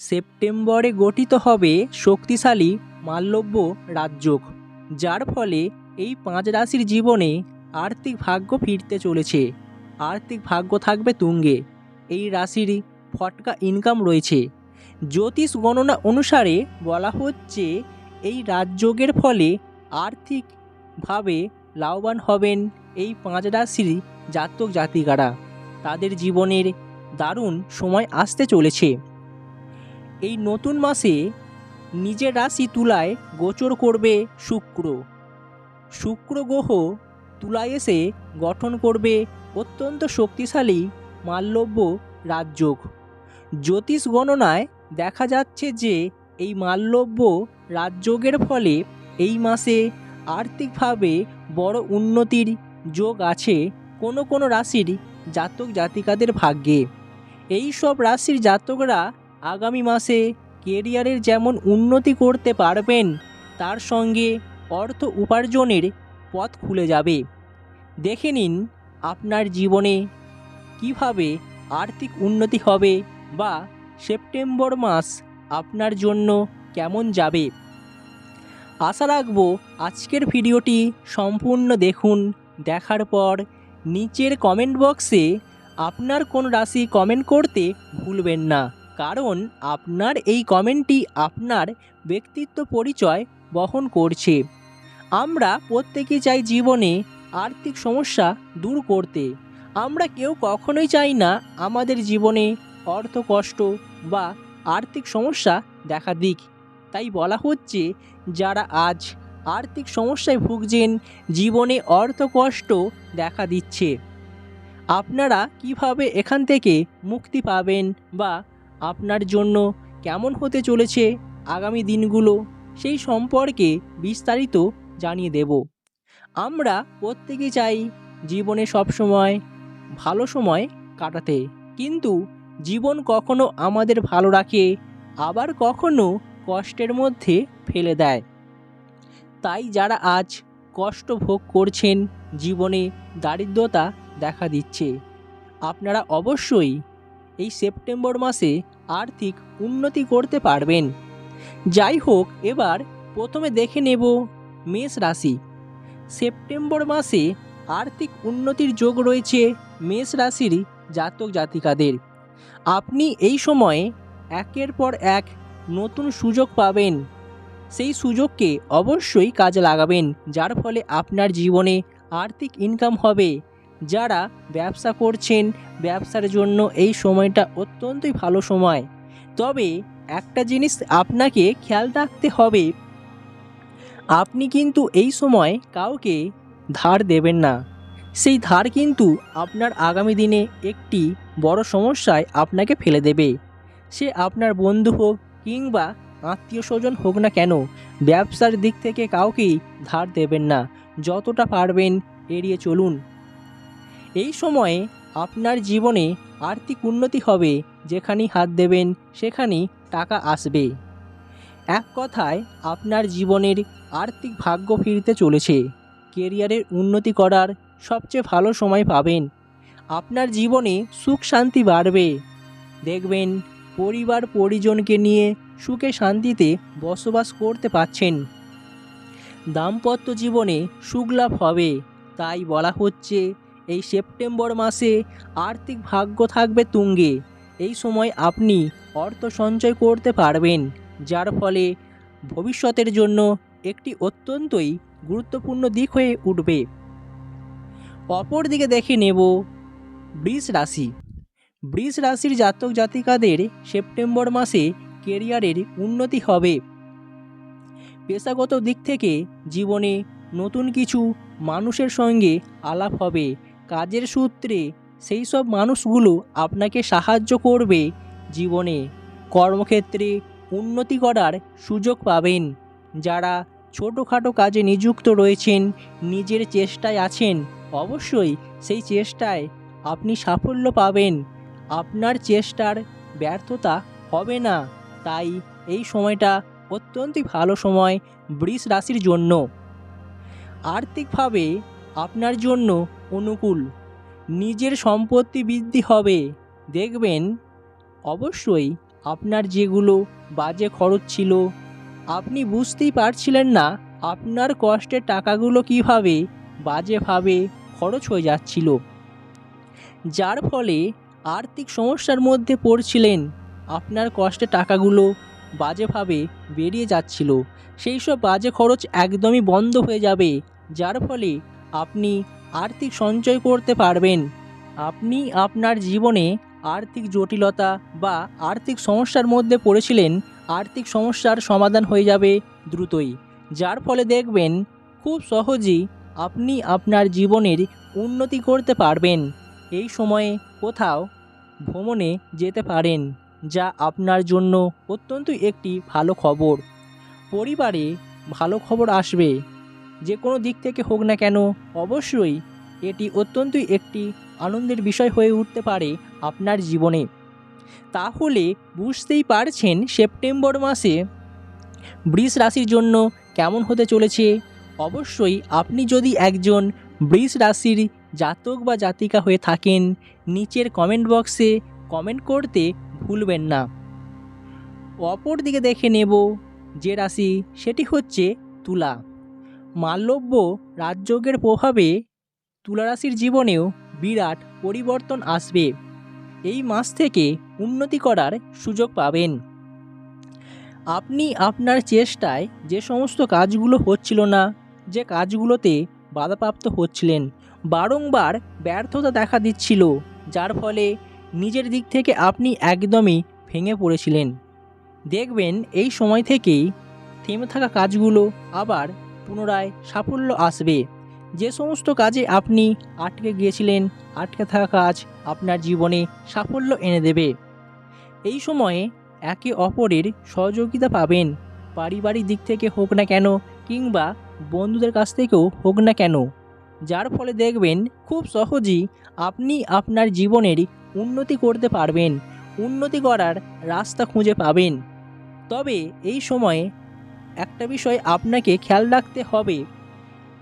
সেপ্টেম্বরে গঠিত হবে শক্তিশালী মাল্যব্য রাজযোগ, যার ফলে এই পাঁচ রাশির জীবনে আর্থিক ভাগ্য ফিরতে চলেছে। আর্থিক ভাগ্য থাকবে তুঙ্গে। এই রাশির ফটকা ইনকাম রয়েছে। জ্যোতিষ গণনা অনুসারে বলা হচ্ছে, এই রাজযোগের ফলে আর্থিকভাবে লাভবান হবেন এই পাঁচ রাশির জাতক জাতিকারা তাদের জীবনের দারুণ সময় আসতে চলেছে। এই নতুন মাসে নিজের রাশি তুলায় গোচর করবে শুক্র। শুক্র গ্রহ তুলায় এসে গঠন করবে অত্যন্ত শক্তিশালী মাল্যব্য রাজযোগ। জ্যোতিষ গণনায় দেখা যাচ্ছে যে এই মাল্যব্য রাজযোগের ফলে এই মাসে আর্থিকভাবে বড় উন্নতির যোগ আছে কোনো কোনো রাশির জাতক জাতিকাদের ভাগ্যে। এই সব রাশির জাতকরা আগামী মাসে কেরিয়ারের যেমন উন্নতি করতে পারবেন, তার সঙ্গে অর্থ উপার্জনের পথ খুলে যাবে। দেখে নিন আপনার জীবনে কীভাবে আর্থিক উন্নতি হবে বা সেপ্টেম্বর মাস আপনার জন্য কেমন যাবে। আশা রাখব আজকের ভিডিওটি সম্পূর্ণ দেখুন। দেখার পর নিচের কমেন্ট বক্সে আপনার কোন রাশি কমেন্ট করতে ভুলবেন না। কারণ আপনার এই কমেন্টটি আপনার ব্যক্তিত্ব পরিচয় বহন করছে। আমরা প্রত্যেকে চাই জীবনে আর্থিক সমস্যা দূর করতে। আমরা কেউ কখনোই চাই না আমাদের জীবনে অর্থ কষ্ট বা আর্থিক সমস্যা দেখা দিক। তাই বলা হচ্ছে, যারা আজ আর্থিক সমস্যায় ভুগছেন, জীবনে অর্থ কষ্ট দেখা দিচ্ছে। আপনারা কীভাবে এখান থেকে মুক্তি পাবেন বা আপনার জন্য কেমন হতে চলেছে আগামী দিনগুলো সেই সম্পর্কে বিস্তারিত জানিয়ে দেব। আমরা প্রত্যেকে চাই জীবনে সবসময় ভালো সময় কাটাতে। কিন্তু জীবন কখনো আমাদের ভালো রাখে, আবার কখনো কষ্টের মধ্যে ফেলে দেয়। তাই যারা আজ কষ্ট ভোগ করছেন, জীবনে দারিদ্রতা দেখা দিচ্ছে। আপনারা অবশ্যই এই সেপ্টেম্বর মাসে আর্থিক উন্নতি করতে পারবেন। যাই হোক, এবার প্রথমে দেখে নেব মেষ রাশি। সেপ্টেম্বর মাসে আর্থিক উন্নতির যোগ রয়েছে মেষ রাশির জাতক জাতিকাদের। আপনি এই সময়ে একের পর এক নতুন সুযোগ পাবেন। সেই সুযোগকে অবশ্যই কাজে লাগাবেন, যার ফলে আপনার জীবনে আর্থিক ইনকাম হবে। যারা ব্যবসা করছেন ব্যবসার জন্য এই সময়টা অত্যন্তই ভালো সময়। তবে একটা জিনিস আপনাকে খেয়াল রাখতে হবে, আপনি কিন্তু এই সময় কাউকে ধার দেবেন না। সেই ধার কিন্তু আপনার আগামী দিনে একটি বড় সমস্যায় আপনাকে ফেলে দেবে। সে আপনার বন্ধু হোক কিংবা আত্মীয় স্বজন হোক না কেন, ব্যবসার দিক থেকে কাউকেই ধার দেবেন না। যতটা পারবেন এড়িয়ে চলুন। এই সময়ে আপনার জীবনে আর্থিক উন্নতি হবে, যেখানেই হাত দেবেন সেখানেই টাকা আসবে। এক কথায়, আপনার জীবনের আর্থিক ভাগ্য ফিরতে চলেছে। কেরিয়ারের উন্নতি করার সবচেয়ে ভালো সময় পাবেন। আপনার জীবনে সুখ শান্তি বাড়বে। দেখবেন, পরিবার পরিজনকে নিয়ে সুখে শান্তিতে বসবাস করতে পাচ্ছেন দাম্পত্য জীবনে সুখ লাভ হবে, তাই বলা হচ্ছে এই সেপ্টেম্বর মাসে আর্থিক ভাগ্য থাকবে তুঙ্গে। এই সময় আপনি অর্থ সঞ্চয় করতে পারবেন, যার ফলে ভবিষ্যতের জন্য একটি অত্যন্তই গুরুত্বপূর্ণ দিক হয়ে উঠবে। অপরদিকে দেখে নেব বৃষ রাশি। বৃষ রাশির জাতক জাতিকাদের সেপ্টেম্বর মাসে কেরিয়ারের উন্নতি হবে। পেশাগত দিক থেকে জীবনে নতুন কিছু মানুষের সঙ্গে আলাপ হবে। কাজের সূত্রে সেই সব মানুষগুলো আপনাকে সাহায্য করবে জীবনে। কর্মক্ষেত্রে উন্নতি করার সুযোগ পাবেন। যারা ছোটোখাটো কাজে নিযুক্ত রয়েছেন, নিজের চেষ্টায় আছেন, অবশ্যই সেই চেষ্টায় আপনি সাফল্য পাবেন। আপনার চেষ্টার ব্যর্থতা হবে না। তাই এই সময়টা অত্যন্তই ভালো সময় বৃষ রাশির জন্য। আর্থিকভাবে আপনার জন্য অনুকূল। নিজের সম্পত্তি বৃদ্ধি হবে। দেখবেন, অবশ্যই আপনার যেগুলো বাজে খরচ ছিল, আপনি বুঝতেই পারছিলেন না আপনার কষ্টের টাকাগুলো কীভাবে বাজেভাবে খরচ হয়ে যাচ্ছিল। যার ফলে আর্থিক সমস্যার মধ্যে পড়ছিলেন, আপনার কষ্টের টাকাগুলো বাজেভাবে বেরিয়ে যাচ্ছিল। সেই সব বাজে খরচ একদমই বন্ধ হয়ে যাবে। যার ফলে আপনি আর্থিক সঞ্চয় করতে পারবেন। আপনি আপনার জীবনে আর্থিক জটিলতা বা আর্থিক সমস্যার মধ্যে পড়েছিলেন, আর্থিক সমস্যার সমাধান হয়ে যাবে দ্রুতই। যার ফলে দেখবেন, খুব সহজেই আপনি আপনার জীবনের উন্নতি করতে পারবেন। এই সময়ে কোথাও ভ্রমণে যেতে পারেন, যা আপনার জন্য অত্যন্ত একটি ভালো খবর। পরিবারে ভালো খবর আসবে। যে কোনো দিক থেকে হোক না কেন, অবশ্যই এটি অত্যন্তই একটি আনন্দের বিষয় হয়ে উঠতে পারে আপনার জীবনে। তাহলে বুঝতেই পারছেন সেপ্টেম্বর মাসে বৃষ রাশির জন্য কেমন হতে চলেছে? অবশ্যই আপনি যদি একজন বৃষ রাশির জাতক বা জাতিকা হয়ে থাকেন, নিচের কমেন্ট বক্সে কমেন্ট করতে ভুলবেন না। অপর দিকে দেখে নেব যে রাশি, সেটি হচ্ছে তুলা। মাল্যব্য রাজযোগের প্রভাবে তুলারাশির জীবনেও বিরাট পরিবর্তন আসবে। এই মাস থেকে উন্নতি করার সুযোগ পাবেন। আপনি আপনার চেষ্টায় যে সমস্ত কাজগুলো হচ্ছিল না, যে কাজগুলোতে বাধাপ্রাপ্ত হচ্ছিলেন, বারংবার ব্যর্থতা দেখা দিচ্ছিল, যার ফলে নিজের দিক থেকে আপনি একদমই ভেঙে পড়েছিলেন। দেখবেন এই সময় থেকেই থেমে থাকা কাজগুলো আবার পুনরায় সাফল্য আসবে। যে সমস্ত কাজে আপনি আটকে গিয়েছিলেন, আটকে থাকা কাজ আপনার জীবনে সাফল্য এনে দেবে। এই সময়ে একে অপরের সহযোগিতা পাবেন। পারিবারিক দিক থেকে হোক না কেন কিংবা বন্ধুদের কাছ থেকেও হোক না কেন। যার ফলে দেখবেন খুব সহজেই আপনি আপনার জীবনের উন্নতি করতে পারবেন, উন্নতি করার রাস্তা খুঁজে পাবেন। তবে এই সময়ে একটা বিষয় আপনাকে খেয়াল রাখতে হবে।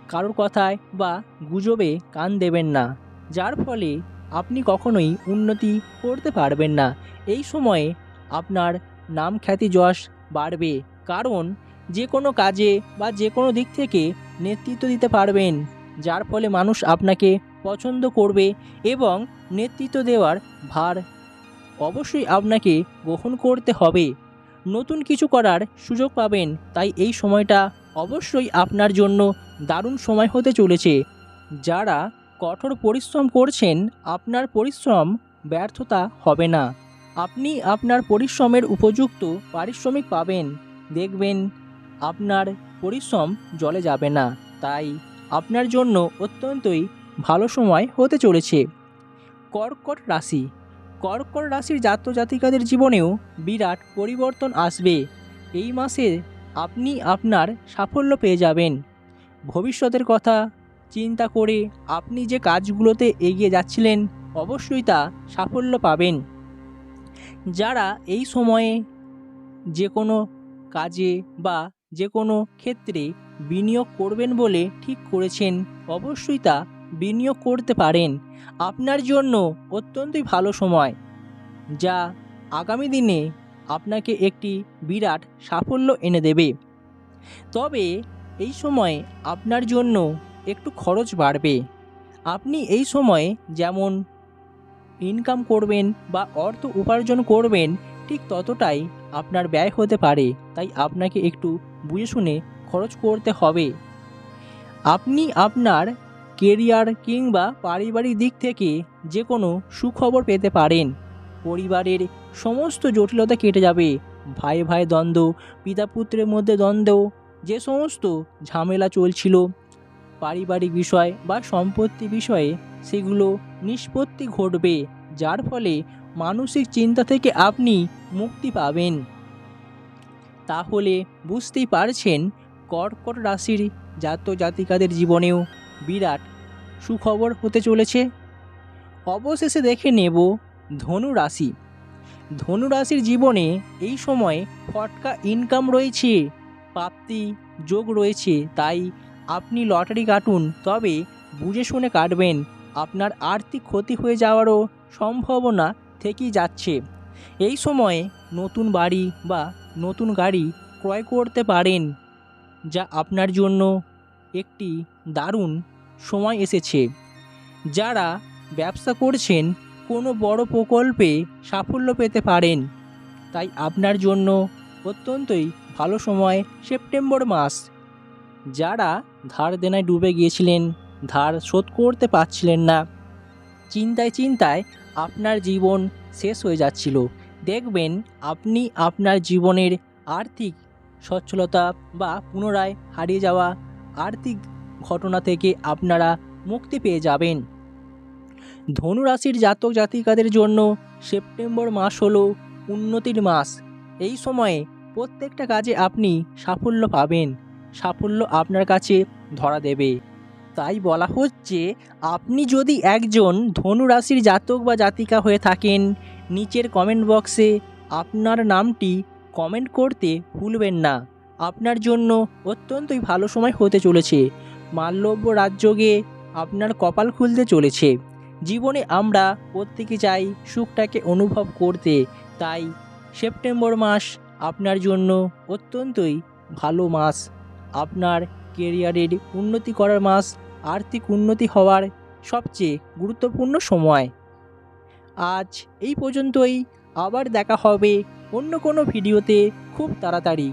কারোর কথায় বা গুজবে কান দেবেন না, যার ফলে আপনি কখনোই উন্নতি করতে পারবেন না। এই সময়ে আপনার নাম খ্যাতি যশ বাড়বে, কারণ যে কোনো কাজে বা যে কোনো দিক থেকে নেতৃত্ব দিতে পারবেন, যার ফলে মানুষ আপনাকে পছন্দ করবে এবং নেতৃত্ব দেওয়ার ভার অবশ্যই আপনাকে গ্রহণ করতে হবে। নতুন কিছু করার সুযোগ পাবেন, তাই এই সময়টা অবশ্যই আপনার জন্য দারুণ সময় হতে চলেছে। যারা কঠোর পরিশ্রম করছেন, আপনার পরিশ্রম ব্যর্থতা হবে না। আপনি আপনার পরিশ্রমের উপযুক্ত পারিশ্রমিক পাবেন। দেখবেন আপনার পরিশ্রম জলে যাবে না। তাই আপনার জন্য অত্যন্তই ভালো সময় হতে চলেছে। কর্কট রাশি কর্কট রাশির জাত জাতিকাদের জীবনেও বিরাট পরিবর্তন আসবে। এই মাসে আপনি আপনার সাফল্য পেয়ে যাবেন। ভবিষ্যতের কথা চিন্তা করে আপনি যে কাজগুলোতে এগিয়ে যাচ্ছিলেন, অবশ্যই তা সাফল্য পাবেন। যারা এই সময়ে যে কোনো কাজে বা যে কোনো ক্ষেত্রে বিনিয়োগ করবেন বলে ঠিক করেছেন, অবশ্যই তা বিনিয়োগ করতে পারেন। আপনার জন্য অত্যন্তই ভালো সময়, যা আগামী দিনে আপনাকে একটি বিরাট সাফল্য এনে দেবে। তবে এই সময় আপনার জন্য একটু খরচ বাড়বে। আপনি এই সময়ে যেমন ইনকাম করবেন বা অর্থ উপার্জন করবেন, ঠিক ততটাই আপনার ব্যয় হতে পারে, তাই আপনাকে একটু বুঝে শুনে খরচ করতে হবে। আপনি আপনার কেরিয়ার কিংবা পারিবারিক দিক থেকে যে কোনো সুখবর পেতে পারেন। পরিবারের সমস্ত জটিলতা কেটে যাবে। ভাই ভাই দ্বন্দ্ব, পিতা পুত্রের মধ্যে দ্বন্দ্ব, যে সমস্ত ঝামেলা চলছিল। পারিবারিক বিষয় বা সম্পত্তি বিষয়ে সেগুলো নিষ্পত্তি ঘটবে, যার ফলে মানসিক চিন্তা থেকে আপনি মুক্তি পাবেন। তাহলে বুঝতেই পারছেন, কর্কট রাশির জাত জাতিকাদের জীবনেও বিরাট সুখবর হতে চলেছে। অবশেষে দেখে নেব ধনু রাশি। ধনু রাশির জীবনে এই সময়ে ফটকা ইনকাম রয়েছে, প্রাপ্তি যোগ রয়েছে, তাই আপনি লটারি কাটুন, তবে বুঝে শুনে কাটবেন, আপনার আর্থিক ক্ষতি হয়ে যাওয়ারও সম্ভাবনা থেকেই যাচ্ছে। এই সময়ে নতুন বাড়ি বা নতুন গাড়ি ক্রয় করতে পারেন, যা আপনার জন্য একটি দারুণ সময় এসেছে। যারা ব্যবসা করছেন, কোনো বড় প্রকল্পে সাফল্য পেতে পারেন। তাই আপনার জন্য অত্যন্তই ভালো সময় সেপ্টেম্বর মাস। যারা ধার দেনায় ডুবে গিয়েছিলেন, ধার শোধ করতে পারছিলেন না। চিন্তায় চিন্তায় আপনার জীবন শেষ হয়ে যাচ্ছিল। দেখবেন আপনি আপনার জীবনের আর্থিক সচ্ছলতা বা পুনরায় হারিয়ে যাওয়া আর্থিক ঘটনা থেকে আপনারা মুক্তি পেয়ে যাবেন। ধনুরাশির জাতক জাতিকাদের জন্য সেপ্টেম্বর মাস হলো উন্নতির মাস। এই সময়ে প্রত্যেকটা কাজে আপনি সাফল্য পাবেন। সাফল্য আপনার কাছে ধরা দেবে। তাই বলা হচ্ছে, আপনি যদি একজন ধনুরাশির জাতক বা জাতিকা হয়ে থাকেন, নিচের কমেন্ট বক্সে আপনার নামটি কমেন্ট করতে ভুলবেন না। আপনার জন্য অত্যন্তই ভালো সময় হতে চলেছে। মাল্যব্য রাজযোগে আপনার কপাল খুলতে চলেছে। জীবনে আমরা প্রত্যেকে চাই সুখটাকে অনুভব করতে। তাই সেপ্টেম্বর মাস আপনার জন্য অত্যন্তই ভালো মাস। আপনার কেরিয়ারের উন্নতি করার মাস, আর্থিক উন্নতি হওয়ার সবচেয়ে গুরুত্বপূর্ণ সময়। আজ এই পর্যন্তই। আবার দেখা হবে অন্য কোনো ভিডিওতে খুব তাড়াতাড়ি।